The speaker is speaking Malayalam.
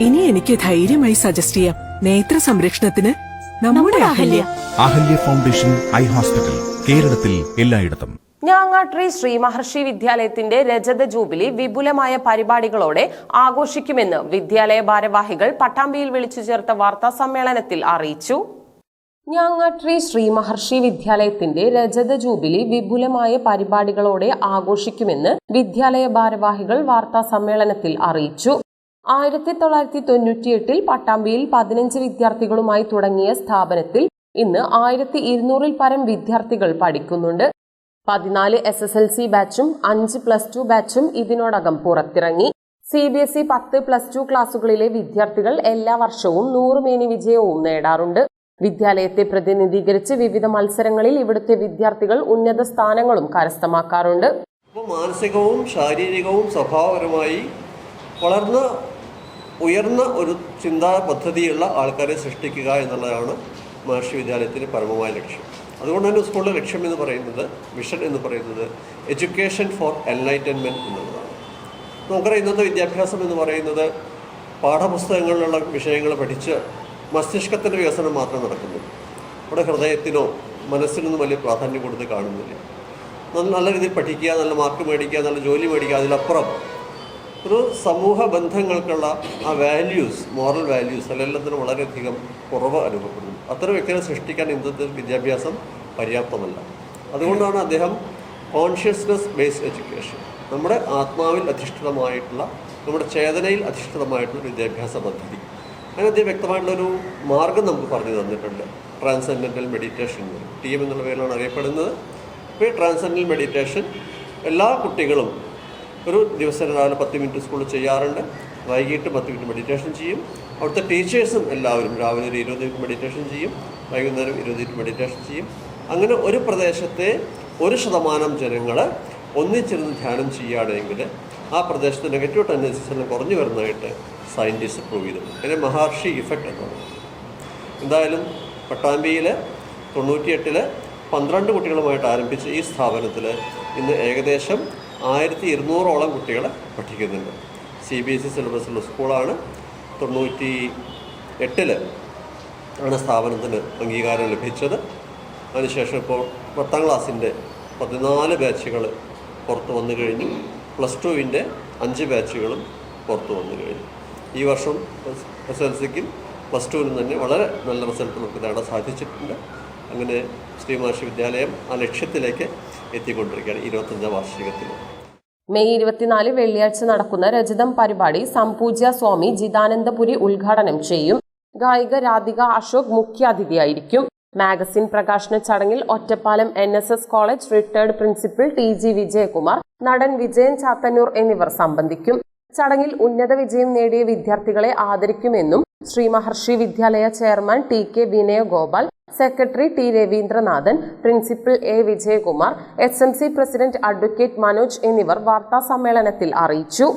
ഇനി എനിക്ക് ധൈര്യമായി സജസ്റ്റ് ചെയ്യാം. നേത്ര സംരക്ഷണത്തിന് നമ്മുടെ Ahalya. Ahalya foundation eye hospital കേരളത്തിൽ എല്ലായിടത്തും. ഞാങ്ങാട്രി ശ്രീ മഹർഷി വിദ്യാലയത്തിന്റെ രജത ജൂബിലി വിപുലമായ പരിപാടികളോടെ ആഘോഷിക്കുമെന്ന് വിദ്യാലയ ഭാരവാഹികൾ പട്ടാമ്പിയിൽ വിളിച്ചു ചേർത്ത വാർത്താ സമ്മേളനത്തിൽ അറിയിച്ചു. ഞാങ്ങാട്രി ശ്രീ മഹർഷി വിദ്യാലയത്തിന്റെ രജത ജൂബിലി വിപുലമായ പരിപാടികളോടെ ആഘോഷിക്കുമെന്ന് വിദ്യാലയ ഭാരവാഹികൾ വാർത്താ സമ്മേളനത്തിൽ അറിയിച്ചു. ആയിരത്തി തൊള്ളായിരത്തി തൊണ്ണൂറ്റിയെട്ടിൽ പട്ടാമ്പിയിൽ പതിനഞ്ച് വിദ്യാർത്ഥികളുമായി തുടങ്ങിയ സ്ഥാപനത്തിൽ ഇന്ന് ആയിരത്തി ഇരുന്നൂറിൽ പരം വിദ്യാർത്ഥികൾ പഠിക്കുന്നുണ്ട്. പതിനാല് എസ് എസ് എൽ സി ബാച്ചും അഞ്ച് പ്ലസ് ടു ബാച്ചും ഇതിനോടകം പുറത്തിറങ്ങി. സി ബി എസ് ഇ പത്ത് പ്ലസ് ടു ക്ലാസുകളിലെ വിദ്യാർത്ഥികൾ എല്ലാ വർഷവും നൂറുമേനി വിജയവും നേടാറുണ്ട്. വിദ്യാലയത്തെ പ്രതിനിധീകരിച്ച് വിവിധ മത്സരങ്ങളിൽ ഇവിടുത്തെ വിദ്യാർത്ഥികൾ ഉന്നത സ്ഥാനങ്ങളും കരസ്ഥമാക്കാറുണ്ട്. മാനസികവും ശാരീരികവും സ്വഭാവപരമായി വളർന്ന ഉയർന്ന ഒരു ചിന്താ പദ്ധതിയുള്ള ആൾക്കാരെ സൃഷ്ടിക്കുക എന്നുള്ളതാണ് മഹർഷി വിദ്യാലയത്തിന്റെ പരമമായ ലക്ഷ്യം. അതുകൊണ്ട് തന്നെ സ്കൂളിലെ ലക്ഷ്യം എന്ന് പറയുന്നത് മിഷൻ എന്ന് പറയുന്നത് എഡ്യൂക്കേഷൻ ഫോർ എൻലൈറ്റൻമെന്റ് എന്നുള്ളതാണ്. നമുക്കറിയാം ഇന്നത്തെ വിദ്യാഭ്യാസം എന്ന് പറയുന്നത് പാഠപുസ്തകങ്ങളിലുള്ള വിഷയങ്ങൾ പഠിച്ച് മസ്തിഷ്കത്തിന്റെ വികസനം മാത്രം നടക്കുന്നു. അവിടെ ഹൃദയത്തിനോ മനസ്സിനൊന്നും വലിയ പ്രാധാന്യം കൊടുത്ത് കാണുന്നില്ല. നല്ല രീതിയിൽ പഠിക്കുക നല്ല മാർക്ക് മേടിക്കുക നല്ല ജോലി മേടിക്കുക അതിലപ്പുറം ഒരു സമൂഹ ബന്ധങ്ങൾക്കുള്ള ആ വാല്യൂസ് മോറൽ വാല്യൂസ് അല്ലെല്ലാത്തിനും വളരെയധികം കുറവ് അനുഭവപ്പെടുന്നു. അത്തരം വ്യക്തികളെ സൃഷ്ടിക്കാൻ ഇന്നത്തെ വിദ്യാഭ്യാസം പര്യാപ്തമല്ല. അതുകൊണ്ടാണ് അദ്ദേഹം കോൺഷ്യസ്നെസ് ബേസ്ഡ് എഡ്യൂക്കേഷൻ നമ്മുടെ ആത്മാവിൽ അധിഷ്ഠിതമായിട്ടുള്ള നമ്മുടെ ചേതനയിൽ അധിഷ്ഠിതമായിട്ടുള്ള വിദ്യാഭ്യാസ പദ്ധതി. അങ്ങനെ അദ്ദേഹം വ്യക്തമായിട്ടുള്ളൊരു മാർഗം നമുക്ക് പറഞ്ഞു തന്നിട്ടുണ്ട്. ട്രാൻസെൻഡന്റൽ മെഡിറ്റേഷൻ ടീം എന്നുള്ള പേരിലാണ് അറിയപ്പെടുന്നത്. അപ്പോൾ ഈ ട്രാൻസെൻഡൽ മെഡിറ്റേഷൻ എല്ലാ കുട്ടികളും ഒരു ദിവസം നാല് പത്ത് മിനിറ്റ് സ്കൂളിൽ ചെയ്യാറുണ്ട്. വൈകിട്ട് പത്ത് മിനിറ്റ് മെഡിറ്റേഷൻ ചെയ്യും. അവിടുത്തെ ടീച്ചേഴ്സും എല്ലാവരും രാവിലെ ഒരു ഇരുപത് മിനിറ്റ് മെഡിറ്റേഷൻ ചെയ്യും. വൈകുന്നേരം ഇരുപത് മിനിറ്റ് മെഡിറ്റേഷൻ ചെയ്യും. അങ്ങനെ ഒരു പ്രദേശത്തെ ഒരു ശതമാനം ജനങ്ങൾ ഒന്നിച്ചിരുന്ന് ധ്യാനം ചെയ്യുകയാണെങ്കിൽ ആ പ്രദേശത്തെ നെഗറ്റീവ് ടെൻഡൻസീസ് എല്ലാം കുറഞ്ഞു വരുന്നതായിട്ട് സയന്റിസ്റ്റ് പ്രൂവ് ചെയ്തു. അതിനെ മഹർഷി ഇഫക്റ്റ് എന്നാണ് എന്തായാലും പട്ടാമ്പിയിൽ തൊണ്ണൂറ്റിയെട്ടിൽ പന്ത്രണ്ട് കുട്ടികളുമായിട്ട് ആരംഭിച്ച ഈ സ്ഥാപനത്തിൽ ഇന്ന് ഏകദേശം ആയിരത്തി ഇരുന്നൂറോളം കുട്ടികൾ പഠിക്കുന്നുണ്ട്. സി ബി എസ് ഇ സിലബസിലുള്ള സ്കൂളാണ്. തൊണ്ണൂറ്റി എട്ടിൽ ആണ് സ്ഥാപനത്തിന് അംഗീകാരം ലഭിച്ചത്. അതിനുശേഷം ഇപ്പോൾ പത്താം ക്ലാസ്സിന്റെ പതിനാല് ബാച്ചുകൾ പുറത്ത് വന്നു കഴിഞ്ഞു. പ്ലസ് ടുവിന്റെ അഞ്ച് ബാച്ചുകളും പുറത്ത് വന്നു കഴിഞ്ഞു. ഈ വർഷം എസ് എൽ സിക്കും പ്ലസ് ടുവിനും തന്നെ വളരെ നല്ല റിസൾട്ട് നമുക്ക് നേടാൻ സാധിച്ചിട്ടുണ്ട്. അങ്ങനെ ശ്രീ മഹർഷി വിദ്യാലയം ആ ലക്ഷ്യത്തിലേക്ക് എത്തിക്കൊണ്ടിരിക്കുകയാണ് ഇരുപത്തഞ്ചാം വാർഷികത്തിൽ. മെയ് ഇരുപത്തിനാല് വെള്ളിയാഴ്ച നടക്കുന്ന രജതം പരിപാടി സംപൂജ്യ സ്വാമി ജിതാനന്ദപുരി ഉദ്ഘാടനം ചെയ്യും. ഗായിക രാധിക അശോക് മുഖ്യാതിഥിയായിരിക്കും. മാഗസിൻ പ്രകാശന ചടങ്ങിൽ Ottapalam N S S college retired principal T G Vijayakumar നടൻ വിജയൻ ചാത്തന്നൂർ എന്നിവർ സംബന്ധിക്കും. ചടങ്ങിൽ ഉന്നത വിജയം നേടിയ വിദ്യാർത്ഥികളെ ആദരിക്കുമെന്നും Shri Maharshi Vidyalaya chairman T K Vinayagopal secretary T Raveendranathan principal A Vijayakumar S president advocate Manoj എന്നിവർ വാർത്താ സമ്മേളനത്തിൽ അറിയിച്ചു.